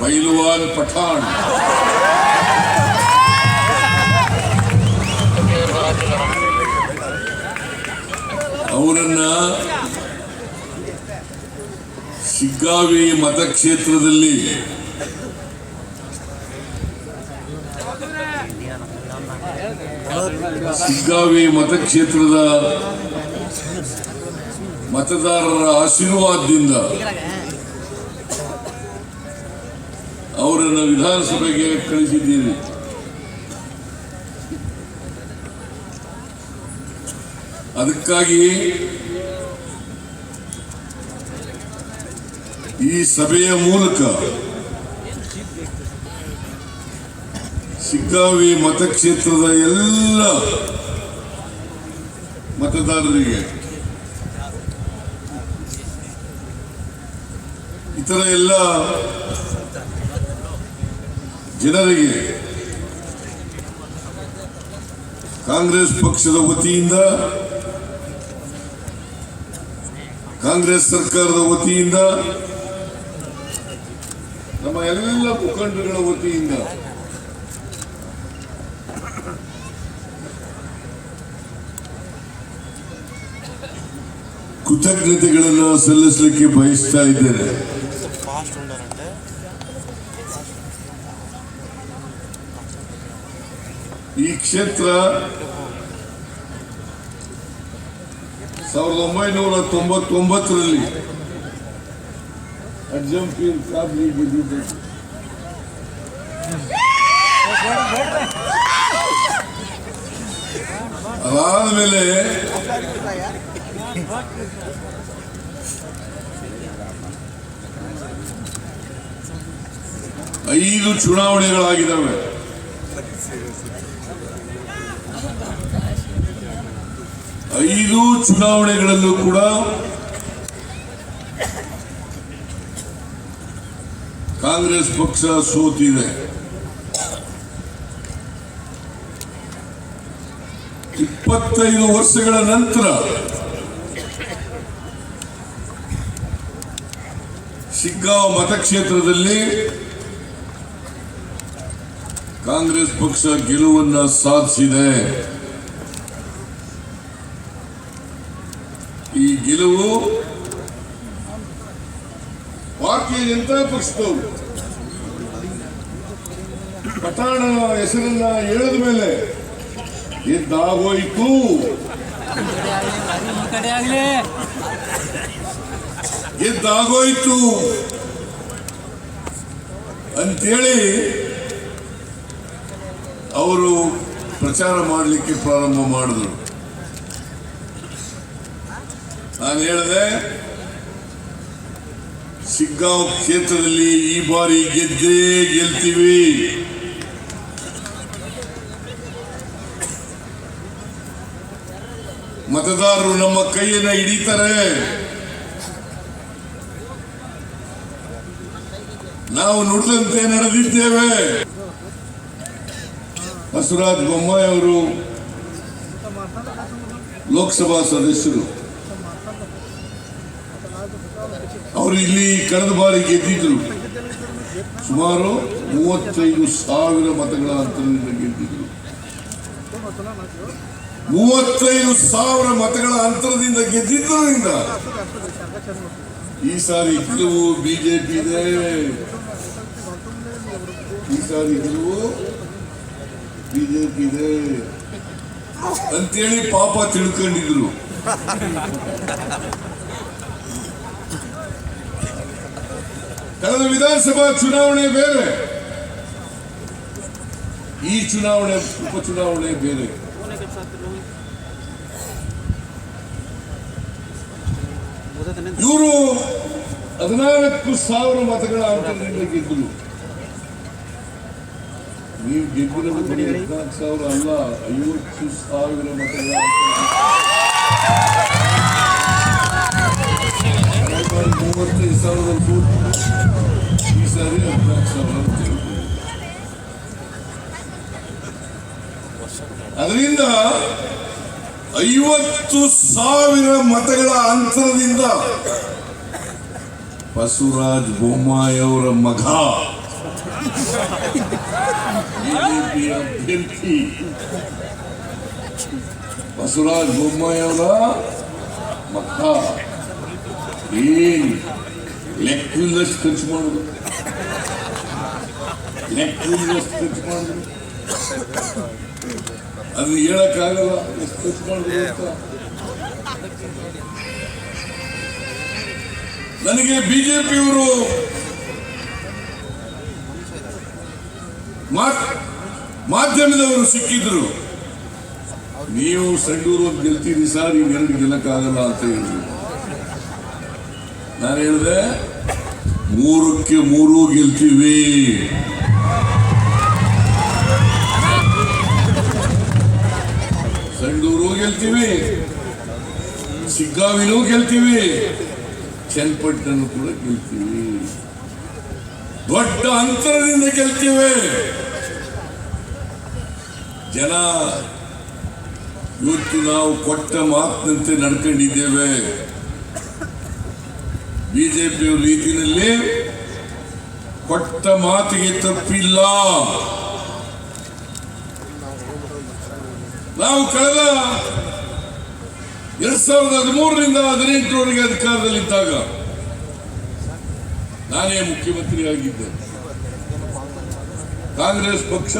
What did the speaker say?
ಪೈಲ್ವಾನ್ ಪಠಾಣ್. ಅವರನ್ನ ಶಿಗ್ಗಾವಿ ಮತಕ್ಷೇತ್ರದಲ್ಲಿ ಶಿಗ್ಗಾವಿ ಮತಕ್ಷೇತ್ರದ ಮತದಾರರ ಆಶೀರ್ವಾದದಿಂದ ಅವರನ್ನು ವಿಧಾನಸಭೆಗೆ ಕಳಿಸಿದ್ದೀರಿ. ಅದಕ್ಕಾಗಿ ಈ ಸಭೆಯ ಮೂಲಕ ಸಿಗ್ಗಾವಿ ಮತಕ್ಷೇತ್ರದ ಎಲ್ಲ ಮತದಾರರಿಗೆ ಇತರ ಎಲ್ಲ ಜನರಿಗೆ ಕಾಂಗ್ರೆಸ್ ಪಕ್ಷದ ವತಿಯಿಂದ, ಕಾಂಗ್ರೆಸ್ ಸರ್ಕಾರದ ವತಿಯಿಂದ, ನಮ್ಮ ಎಲ್ಲ ಮುಖಂಡಗಳ ವತಿಯಿಂದ ಕೃತಜ್ಞತೆಗಳನ್ನು ಸಲ್ಲಿಸಲಿಕ್ಕೆ ಬಯಸ್ತಾ ಇದ್ದೇನೆ. ఫాస్ట్ ఉండాలంటే ಈ ಕ್ಷೇತ್ರ ಸಾವಿರದ ಒಂಬೈನೂರ ತೊಂಬತ್ತೊಂಬತ್ತರಲ್ಲಿ ಅಜ್ಜಂಪೀರ್ ಕಾಬ್ಲಿ ಗೆದ್ದಿದ್ದು ಅದಾದ್ಮೇಲೆ ಐದು ಚುನಾವಣೆಗಳಾಗಿದ್ದಾವೆ. ಐದು ಚುನಾವಣೆಗಳಲ್ಲೂ ಕೂಡ ಕಾಂಗ್ರೆಸ್ ಪಕ್ಷ ಸೋತಿದೆ. ಇಪ್ಪತ್ತೈದು ವರ್ಷಗಳ ನಂತರ ಸಿಗ್ಗಾವ್ ಮತಕ್ಷೇತ್ರದಲ್ಲಿ ಕಾಂಗ್ರೆಸ್ ಪಕ್ಷ ಗೆಲುವನ್ನ ಸಾಧಿಸಿದೆ. ಈ ಗೆಲುವು ಭಾರತೀಯ ಜನತಾ ಪಕ್ಷದವರು. ಪಠಾಣ ಹೆಸರನ್ನ ಹೇಳಿದ ಮೇಲೆ ಇದ್ದಾಗೋಯ್ತು ಇದ್ದಾಗೋಯ್ತು ಅಂತೇಳಿ ಅವರು ಪ್ರಚಾರ ಮಾಡಲಿಕ್ಕೆ ಪ್ರಾರಂಭ ಮಾಡಿದ್ರು. ನಾನು ಹೇಳಿದೆ, ಸಿಗ್ಗಾಂವ್ ಕ್ಷೇತ್ರದಲ್ಲಿ ಈ ಬಾರಿ ಗೆದ್ದೇ ಗೆಲ್ತೀವಿ. ಮತದಾರರು ನಮ್ಮ ಕೈಯನ್ನ ಹಿಡಿತಾರೆ. ನಾವು ನುಡಿದಂತೆ ನಡೆದಿದ್ದೇವೆ. ಬಸವರಾಜ ಬೊಮ್ಮಾಯಿ ಅವರು ಲೋಕಸಭಾ ಸದಸ್ಯರು. ಅವರು ಇಲ್ಲಿ ಕಳೆದ ಬಾರಿ ಗೆದ್ದಿದ್ರು. ಸುಮಾರು ಮೂವತ್ತೈದು ಸಾವಿರ ಮತಗಳ ಅಂತರದಿಂದ ಗೆದ್ದಿದ್ರು. ಮೂವತ್ತೈದು ಸಾವಿರ ಮತಗಳ ಅಂತರದಿಂದ ಗೆದ್ದಿದ್ದರಿಂದ ಈ ಸಾರಿ ಗೆಲುವು ಬಿಜೆಪಿ ಇದೆ ಈ ಸಾರಿ ಗೆಲುವು ಬಿಜೆಪಿ ಇದೆ. ಅಂತೇಳಿ ಪಾಪ ತಿಳ್ಕೊಂಡಿದ್ರು. ಕಳೆದ ವಿಧಾನಸಭಾ ಚುನಾವಣೆ ಬೇರೆ. ಈ ಚುನಾವಣೆ, ಉಪಚುನಾವಣೆ ಬೇರೆ. ಇವರು ಹದಿನಾಲ್ಕು ಸಾವಿರ ಮತಗಳ ಅಂತರದಿಂದ ಗೆದ್ದರು. ಈ ಸಾರಿ ಹದಿನಾಲ್ಕು ಸಾವಿರ. ಅದರಿಂದ ಐವತ್ತು ಸಾವಿರ ಮತಗಳ ಅಂತರದಿಂದ ಬಸವರಾಜ್ ಬೊಮ್ಮಾಯಿ ಅವರ ಮಗ ಬಿಜೆಪಿ ಅಭ್ಯರ್ಥಿ ಬಸವರಾಜ ಬೊಮ್ಮಾಯಿ ಅವರ ಮಗ ಏನ್ ಲೆಕ್ಕವಿಲ್ಲದಷ್ಟು ಖರ್ಚು ಮಾಡುದು ಲೆಕ್ಕವಿಲ್ಲದಷ್ಟು ಖರ್ಚು ಮಾಡುದು. ಅದು ಹೇಳಕ್ಕಾಗಲ್ಲ, ಎಷ್ಟು ಖರ್ಚು ಅಂತ. ನನಗೆ ಬಿಜೆಪಿಯವರು ಮಾಧ್ಯಮದವರು ಸಿಕ್ಕಿದ್ರು. ನೀವು ಸಂಡೂರು ಗೆಲ್ತೀರಿ ಸರ್ ಈಗ ಎರಡು ಗೆಲ್ಲಕ್ಕಾಗಲ್ಲ ಅಂತ ಹೇಳಿದ್ರು. ನಾನು ಹೇಳಿದೆ, ಮೂರಕ್ಕೆ ಮೂರು ಗೆಲ್ತೀವಿ. ಸಂಡೂರು ಗೆಲ್ತೀವಿ, ಸಿಗ್ಗಾವಿನೂ ಗೆಲ್ತೀವಿ ಚನ್ನಪಟ್ಟಣ ಕೂಡ ಗೆಲ್ತೀವಿ. ದೊಡ್ಡ ಅಂತರದಿಂದ ಗೆಲ್ತೀವಿ. ಜನ, ಇವತ್ತು ನಾವು ಕೊಟ್ಟ ಮಾತಿನಂತೆ ನಡ್ಕೊಂಡಿದ್ದೇವೆ. ಬಿಜೆಪಿ ರೀತಿಯಲ್ಲಿ ಕೊಟ್ಟ ಮಾತಿಗೆ ತಪ್ಪಿಲ್ಲ. ನಾವು ಕಳೆದ ಎರಡ್ ಸಾವಿರದ ಹದಿಮೂರರಿಂದ ಹದಿನೆಂಟರವರೆಗೆ ಅಧಿಕಾರದಲ್ಲಿದ್ದಾಗ ನಾನೇ ಮುಖ್ಯಮಂತ್ರಿ ಆಗಿದ್ದೆ ಕಾಂಗ್ರೆಸ್ ಪಕ್ಷ